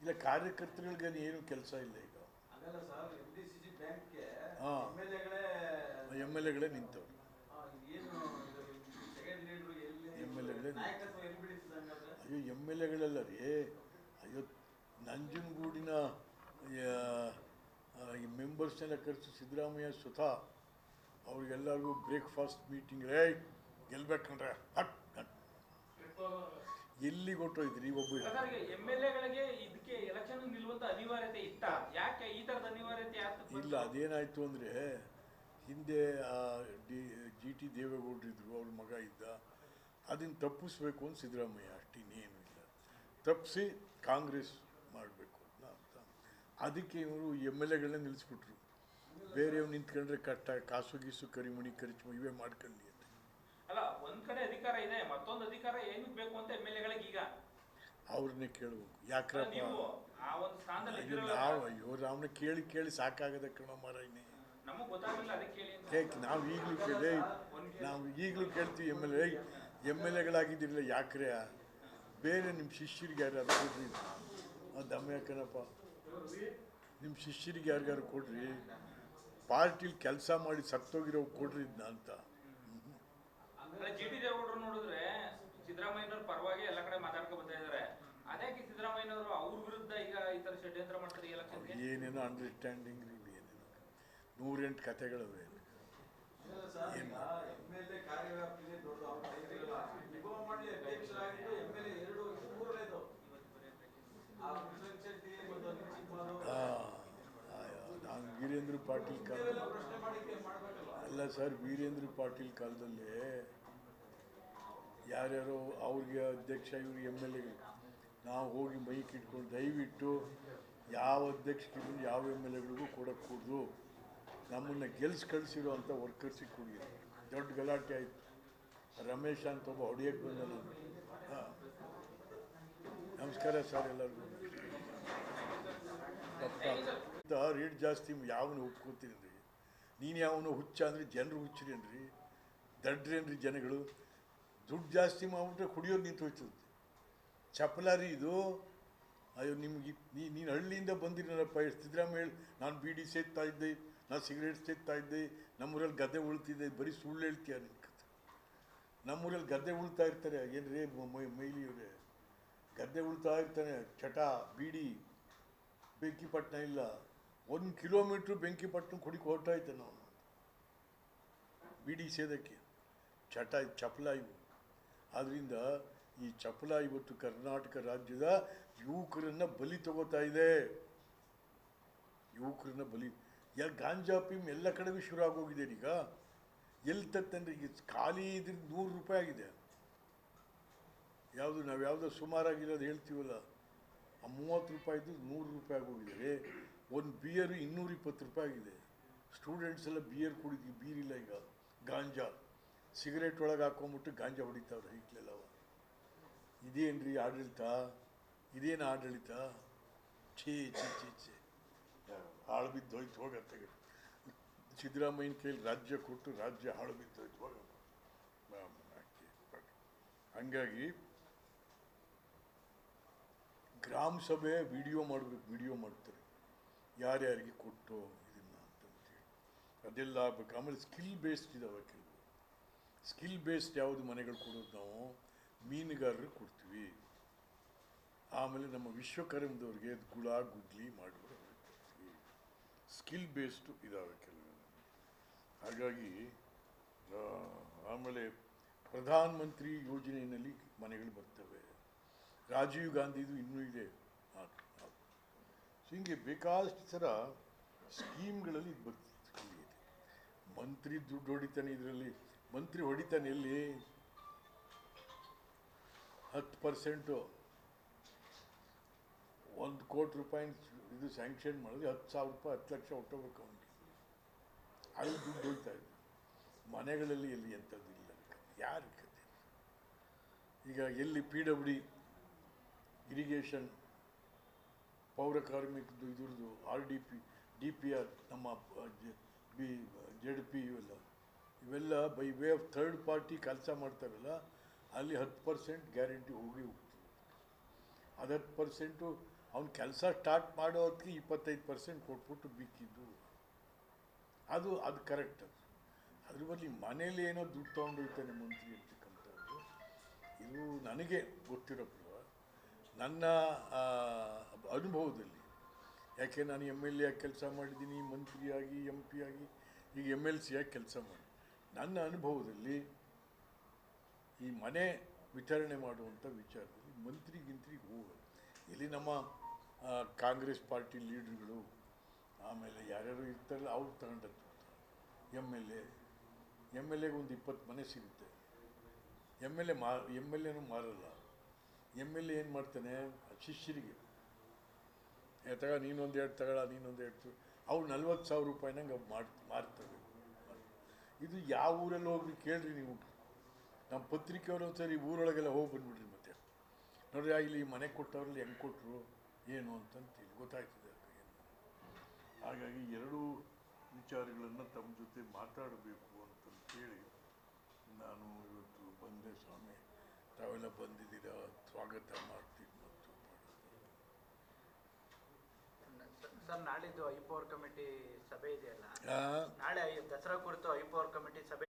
ಇಲ್ಲ ಕಾರ್ಯಕರ್ತರುಗಳಿಗೆ ಏನು ಕೆಲಸ ಇಲ್ಲ ಈಗ. ಹಾ. ಎಂ ಎಲ್ ಎಗಳೇ ಎಂ ಎಲ್ ಎಗಳೇ ನಿಂತವ್ರು. ಅಯ್ಯೋ, ಎಂ ಎಲ್ ಎಗಳೆಲ್ಲ ರೀ. ಅಯ್ಯೋ ನಂಜನಗೂಡಿನ ಈ ಮೆಂಬರ್ಸ್ನೆಲ್ಲ ಕರೆಸಿ ಸಿದ್ದರಾಮಯ್ಯ ಸ್ವತಃ ಅವ್ರಿಗೆಲ್ಲರಿಗೂ ಬ್ರೇಕ್ಫಾಸ್ಟ್ ಮೀಟಿಂಗ್ ರೇ ಗೆಲ್ಬೇಕಂದ್ರೆ ಹಟ್ ಹಟ್. ಎಲ್ಲಿ ಕೊಟ್ಟೋಯ್ತ್ರಿ ಒಬ್ಬ ಇಲ್ಲ ಅದೇನಾಯಿತು ಅಂದರೆ ಹಿಂದೆ ಡಿ ಜಿ ಟಿ ದೇವೇಗೌಡರಿದ್ರು ಅವ್ರ ಮಗ ಇದ್ದ. ಅದನ್ನು ತಪ್ಪಿಸ್ಬೇಕು ಅಂತ ಸಿದ್ದರಾಮಯ್ಯ ಅಷ್ಟು ಇನ್ನೇನು ಇಲ್ಲ. ತಪ್ಪಿಸಿ ಕಾಂಗ್ರೆಸ್ ಅದಕ್ಕೆ ಇವರು ಎಂ ಎಲ್ ಎಗಳನ್ನ ನಿಲ್ಲಿಸ್ಬಿಟ್ರು. ಬೇರೆಯವ್ರು ನಿಂತ್ಕೊಂಡ್ರೆ ಕಟ್ಟ ಕಾಸು ಗೀಸು ಕರಿಮಣಿ ಖರ್ಚು ಇವೇ ಮಾಡ್ಕೊಳ್ಳಿ ಅಂತ. ಅಲ್ಲ ಒಂದ್ ಕಡೆ ಅಧಿಕಾರ ಇದೆ ಮತ್ತೊಂದು ಅಧಿಕಾರ ಏನಕ್ಕೆ ಬೇಕು ಅಂತ ಎಂ ಎಲ್ ಎಗಳಿಗೆ ಈಗ? ಅವ್ರನ್ನೇ ಕೇಳಬೇಕು. ಯಾಕ್ರಪ್ಪ? ಅಯ್ಯೋ ನಾವು ಅಯ್ಯೋ ರಾಮನ ಕೇಳಿ ಕೇಳಿ ಸಾಕಾಗದ ಕಣ ಮಾರಾಯನೇ. ಕೇಳಿ ನಾವು ಈಗಲೂ ಕೇಳಿ ನಾವು ಈಗಲೂ ಕೇಳ್ತೀವಿ M L A. M L ಎಗಳಾಗಿದ್ದಿರಲಿಲ್ಲ ಯಾಕ್ರೆ? ಬೇರೆ ನಿಮ್ಮ ಶಿಷ್ಯರಿಗೆ ಯಾರು ಕೊಡ್ರಿ. ದಮ್ಮ ಯಾಕನಪ್ಪ ನಿಮ್ಮ ಶಿಷ್ಯರಿಗೆ ಯಾರಿಗಾರು ಕೊಡ್ರಿ? ಪಾರ್ಟಿಲಿ ಕೆಲಸ ಮಾಡಿ ಸತ್ತೋಗಿರೋ ಕೊಡ್ರಿ ಇದನ್ನ ಅಂತ. ಜಿ ಟಿ ದೇವೇಗೌಡರು ನೋಡಿದ್ರೆ ಸಿದ್ದರಾಮಯ್ಯನವ್ರ ಪರವಾಗಿ ಎಲ್ಲ ಕಡೆ ಮಾತಾಡ್ಕೊ ಬರ್ತಾ ಇದ್ದಾರೆ ಅದ್ಯಾಕೆ ಸಿದ್ದರಾಮಯ್ಯನವರು ಅವ್ರ ವಿರುದ್ಧ ಈಗ ಈ ತರ ಷಡ್ಯಂತ್ರ ಮಾಡ್ತಾರೆ ಎಲೆಕ್ಷನ್ಗೆ ಏನೇನೋ ಅಂಡರ್ಸ್ಟ್ಯಾಂಡಿಂಗ್ ಏನೇನೋ. ನೂರೆಂಟು ಕತೆಗಳವೆ ಸರ್ ಏನು? ಈಗ ಎಂ ಎಲ್ ಎ ಕಾರ್ಯವ್ಯಾಪ್ತಿಗೆ ದೊಡ್ಡ ಅವ್ರ ಕೈಲಿಲ್ಲ. ನಿಗಮ ಮಂಡಳಿ ಅಧ್ಯಕ್ಷರಾಗಿದ್ದು ಎಂ ಎಲ್ ಎ ಎರಡು ಇದು ಮೂರನೇದು ಆ ಹುಸೇನ್ ಶೆಟ್ಟಿ ಮತ್ತು ಅನಿಲ್ ಕುಮಾರ್ ಆ, ಆ, ನಾನು ವೀರೇಂದ್ರ ಪಾಟೀಲ್ ಕಾಲ ಅಲ್ಲ ಸರ್, ವೀರೇಂದ್ರ ಪಾಟೀಲ್ ಕಾಲದಲ್ಲಿ ಯಾರ್ಯಾರು ಅವ್ರಿಗೆ ಅಧ್ಯಕ್ಷ ಇವ್ರಿಗೆ ಎಂ ಎಲ್ ಎಗಳು ನಾವು ಹೋಗಿ ಮೈಕ್ ಇಟ್ಕೊಂಡು ದಯವಿಟ್ಟು ಯಾವ ಅಧ್ಯಕ್ಷರಿಗೂ, ಯಾವ ಎಂ ಎಲ್ ಎಗಳಿಗೂ ಕೊಡೋಕ್ಕೆ ನಮ್ಮನ್ನು ಗೆಲ್ಸ್ ಕಳಿಸಿರೋ ಅಂತ ವರ್ಕರ್ಸಿಗೆ ಕೊಡಿ. ದೊಡ್ಡ ಗಲಾಟೆ ಆಯಿತು. ರಮೇಶ್ ಅಂತ ಒಬ್ಬ ಹೊಡಿಯಕ್ಕೆ ಬಂದ ನಾನು. ನಮಸ್ಕಾರ ಸರ್ ಎಲ್ಲರಿಗೂ. ತಪ್ಪ ರೇಟ್ ಜಾಸ್ತಿ ಯಾವನು ಒಪ್ಕೋತೀನಿ ನೀನು ಯಾವನು ಹುಚ್ಚ ಅಂದರೆ ಜನರು ಹುಚ್ಚರೇನ್ರಿ? ದಡ್ರೇನ್ರಿ ಜನಗಳು? ದುಡ್ಡು ಜಾಸ್ತಿ ಮಾಡ್ಬಿಟ್ರೆ ಕುಡಿಯೋದು ನಿಂತು ಹೋಯ್ತದೆ. ಚಪ್ಪಲಾರಿ ಇದು. ಅಯ್ಯೋ, ನಿಮ್ಗೆ ನೀ ನೀನು ಹಳ್ಳಿಯಿಂದ ಬಂದಿರಪ್ಪ ಸಿದ್ದರಾಮಯ್ಯ ಆಮೇಲೆ ನಾನು ಬೀಡಿ ಸೇತ್ತಾ ಇದ್ದೆ, ನಾನು ಸಿಗರೇಟ್ ಸೇತ್ತಾ ಇದ್ದೆ, ನಮ್ಮೂರಲ್ಲಿ ಗದ್ದೆ ಉಳ್ತಿದ್ದೆ ಬರೀ ಸುಳ್ಳು ಹೇಳ್ತೀಯ ನಿನ್ನ ಕತೆ ನಮ್ಮೂರಲ್ಲಿ ಗದ್ದೆ ಉಳ್ತಾ ಇರ್ತಾರೆ ಏನು ರೇ ಮೈಲಿಯವರೇ? ಗದ್ದೆ ಉಳ್ತಾ ಇರ್ತಾನೆ ಚಟ ಬೀಡಿ ಬೆಂಕಿಪಟ್ಟಣ ಇಲ್ಲ. ಒಂದು ಕಿಲೋಮೀಟ್ರ್ ಬೆಂಕಿಪಟ್ಟಣ ಕುಡಿಕೆ ಇದ್ದೆ ನಾನು ಬಿಡಿ ಸೇದಕ್ಕೆ. ಚಟ, ಚಪಲ ಇವು. ಆದ್ದರಿಂದ ಈ ಚಪಲ ಇವತ್ತು ಕರ್ನಾಟಕ ರಾಜ್ಯದ ಯುವಕರನ್ನು ಬಲಿ ತಗೋತಾ ಇದೆ. ಯುವಕರನ್ನ ಬಲಿ. ಯಾ ಗಾಂಜಾ ಪಿಮ್ ಎಲ್ಲ ಕಡೆಗೂ ಶುರು ಆಗೋಗಿದೆ ಈಗ. ಎಲ್ಲಿ ತತ್ತಂದ್ರೆ ಈಗ ಖಾಲಿ ಇದ್ರ ನೂರು ರೂಪಾಯಿ ಆಗಿದೆ. ಯಾವುದು ನಾವು ಯಾವುದೋ ಸುಮಾರಾಗಿರೋದು ಹೇಳ್ತೀವಲ್ಲ. ಆ ಮೂವತ್ತು ರೂಪಾಯಿದು ನೂರು ರೂಪಾಯಿ ಆಗೋಗಿದೆ. ಒಂದು ಬಿಯರ್ ಇನ್ನೂರ ಇಪ್ಪತ್ತು ರೂಪಾಯಿ ಆಗಿದೆ. ಸ್ಟೂಡೆಂಟ್ಸ್ ಎಲ್ಲ ಬಿಯರ್ ಕುಡಿದ್ವಿ ಬೀರಿಲ್ಲ ಈಗ. ಗಾಂಜಾ. ಸಿಗರೇಟ್ ಒಳಗೆ ಹಾಕೊಂಬಿಟ್ಟು ಗಾಂಜಾ ಹೊಡಿತಾವ್ರೆ ಇದೇನು ಇದೇನ್ರಿ ಆಡಳಿತ? ಇದೇನು ಆಡಳಿತ? ಛೀ ಛೀ ಛೀ ಛೀ. ಹಾಳು ಬಿದ್ದೋಯ್ತು ಹೋಗತ್ತೆ ಸಿದ್ದರಾಮಯ್ಯನ ಕೈಲಿ ರಾಜ್ಯ ಕೊಟ್ಟು ರಾಜ್ಯ ಹಾಳು ಬಿದ್ದೋಯ್ತು ಹೋಗಿ ಹಂಗಾಗಿ ಗ್ರಾಮ ಸಭೆ ವಿಡಿಯೋ ಮಾಡಬೇಕು ವಿಡಿಯೋ ಮಾಡ್ತಾರೆ. ಯಾರ್ಯಾರಿಗೆ ಕೊಟ್ಟು ಇದನ್ನ ಅದೆಲ್ಲ ಆಗ್ಬೇಕು. ಆಮೇಲೆ ಸ್ಕಿಲ್ ಬೇಸ್ಡ್ ಇದಾವೆ ಕೆಲವು ಸ್ಕಿಲ್ ಬೇಸ್ಡ್ ಯಾವುದು ಮನೆಗಳು ಕೊಡೋದು ನಾವು? ಮೀನುಗಾರರಿಗೆ ಕೊಡ್ತೀವಿ. ಆಮೇಲೆ ನಮ್ಮ ವಿಶ್ವಕರ್ಮದವ್ರಿಗೆ ಗುಳ, ಗುಡ್ಲಿ ಮಾಡೋರು ಕೊಡ್ತೀವಿ. ಸ್ಕಿಲ್ ಬೇಸ್ಡು ಇದಾವೆ ಕೆಲವು ಹಾಗಾಗಿ ಆಮೇಲೆ ಪ್ರಧಾನ ಮಂತ್ರಿ ಯೋಜನೆಯಲ್ಲಿ ಮನೆಗಳು ಬರ್ತವೆ. ರಾಜೀವ್ ಗಾಂಧಿದು ಇನ್ನೂ ಇದೆ ಮಾತು. ಹಿಂಗೆ ಬೇಕಾದಷ್ಟು ಥರ ಸ್ಕೀಮ್ಗಳಲ್ಲಿ ಇದು ಬರ್ತಿದೆ. ಮಂತ್ರಿ ದುಡ್ಡು ಹೊಡಿತಾನೆ ಇದರಲ್ಲಿ, ಮಂತ್ರಿ ಹೊಡಿತಾನೆ ಎಲ್ಲಿ? ಹತ್ತು ಪರ್ಸೆಂಟು. ಒಂದು ಕೋಟಿ ರೂಪಾಯಿ ಇದು ಸ್ಯಾಂಕ್ಷನ್ ಮಾಡಿದ್ರೆ ಹತ್ತು ಸಾವಿರ ರೂಪಾಯಿ, ಹತ್ತು ಲಕ್ಷ ಹೊಟ್ಟೋಗ್ಬೇಕು ಅವನಿಗೆ. ಅಲ್ಲಿ ದುಡ್ಡು ಹೋಗ್ತಾ ಇದ್ದ ಮನೆಗಳಲ್ಲಿ ಎಲ್ಲಿ ಎಂಥದ್ದು ಇಲ್ಲ ಯಾರು ಈಗ ಎಲ್ಲಿ ಪಿ ಡಬ್ಲ್ಯೂ ಡಿ ಇರಿಗೇಷನ್ ಪೌರ ಕಾರ್ಮಿಕದ್ದು ಇದ್ರದ್ದು R D P D P R ನಮ್ಮ ಬಿ ಜೆಡ್ ಪಿ ಇವೆಲ್ಲ. ಇವೆಲ್ಲ by way of third party ಕೆಲಸ ಮಾಡ್ತಾರಲ್ಲ, ಅಲ್ಲಿ ಹತ್ತು ಪರ್ಸೆಂಟ್ ಗ್ಯಾರಂಟಿ ಹೋಗಿ ಹೋಗ್ತದೆ. ಅದು ಹತ್ತು ಪರ್ಸೆಂಟು ಅವ್ನು ಕೆಲಸ ಸ್ಟಾರ್ಟ್ ಮಾಡೋ ಹೊತ್ತಿಗೆ ಇಪ್ಪತ್ತೈದು ಪರ್ಸೆಂಟ್ ಕೊಟ್ಬಿಟ್ಟು ಬಿಕ್ಕಿದ್ದು ಅದು ಅದು ಕರೆಕ್ಟ್ ಅದು. ಅದ್ರ ಬದಲು ಮನೇಲಿ ಏನೋ ದುಡ್ಡು ತೊಗೊಂಡೋಗ್ತಾನೆ ಮಂತ್ರಿ ಇರ್ತಕ್ಕಂಥದ್ದು ಇದು ನನಗೆ ಗೊತ್ತಿರೋ ನನ್ನ ಅನುಭವದಲ್ಲಿ. ಯಾಕೆ ನಾನು ಎಂ ಎಲ್ ಎ ಕೆಲಸ ಮಾಡಿದ್ದೀನಿ, ಮಂತ್ರಿಯಾಗಿ ಎಂ ಪಿ ಆಗಿ, ಈಗ ಎಂ ಎಲ್ ಸಿ ಆಗಿ ಕೆಲಸ ಮಾಡಿ. ನನ್ನ ಅನುಭವದಲ್ಲಿ ಈ ಮನೆ ವಿತರಣೆ ಮಾಡುವಂಥ ವಿಚಾರದಲ್ಲಿ ಮಂತ್ರಿಗಿಂತ್ರಿಗೆ ಹೋಗೋದು ಇಲ್ಲಿ ನಮ್ಮ ಕಾಂಗ್ರೆಸ್ ಪಾರ್ಟಿ ಲೀಡ್ರುಗಳು, ಆಮೇಲೆ ಯಾರ್ಯಾರು ಇರ್ತಾರಲ್ಲ, ಅವ್ರು ತಗೊಂಡದ್ದು M L A M L ಎಗೆ ಒಂದು ಇಪ್ಪತ್ತು ಮನೆ ಸಿಗುತ್ತೆ. ಎಂ ಎಲ್ ಎ ಮಾ ಎಂ ಎಲ್ ಎನೂ ಮಾರಲ್ಲ. ಎಂ ಎಲ್ ಎ ಏನು ಮಾಡ್ತಾನೆ? ಶಿಷ್ಯರಿಗೆ. ತಗ, ನೀನೊಂದು ಎರಡು ತಗೊಳ ನೀನೊಂದು ಎರಡು ಅವ್ರು ನಲ್ವತ್ತು ಸಾವಿರ ರೂಪಾಯಿನಂಗೆ ಅವು ಮಾಡ್ತಾರೆ ಇದು ಯಾವ ಊರಲ್ಲಿ ಹೋಗ್ರಿ ಕೇಳ್ರಿ ನೀವು. ನಮ್ಮ ಪತ್ರಿಕೆಯವರು ಒಂದ್ಸರಿ ಊರೊಳಗೆಲ್ಲ ಹೋಗಿ ಬಂದ್ಬಿಡ್ರಿ ಮತ್ತೆ. ನೋಡ್ರಿ ಇಲ್ಲಿ ಮನೆ ಕೊಟ್ಟವ್ರಲ್ಲಿ ಹೆಂಗೆ ಕೊಟ್ಟರು ಏನು ಅಂತಂತೇಳಿ ಗೊತ್ತಾಗ್ತದೆ ಏನು. ಹಾಗಾಗಿ ಎರಡೂ ವಿಚಾರಗಳನ್ನು ತಮ್ಮ ಜೊತೆ ಮಾತಾಡಬೇಕು ಅಂತಂತೇಳಿ ನಾನು ಇವತ್ತು ಬಂದೆ ಸ್ವಾಮಿ. ತಾವೆಲ್ಲ ಬಂದಿದ್ದೀರಾ? ಸ್ವಾಗತ ಮಾಡ್ತೀನಿ ಮತ್ತು ಸರ್ ನಾಳಿದ್ದು ಐಪವರ್ ಕಮಿಟಿ ಸಭೆ ಇದೆಯಲ್ಲ? ನಾಳೆ ಐ- ದಸರಾ ಕುರಿತು ಐಪವರ್ ಕಮಿಟಿ ಸಭೆ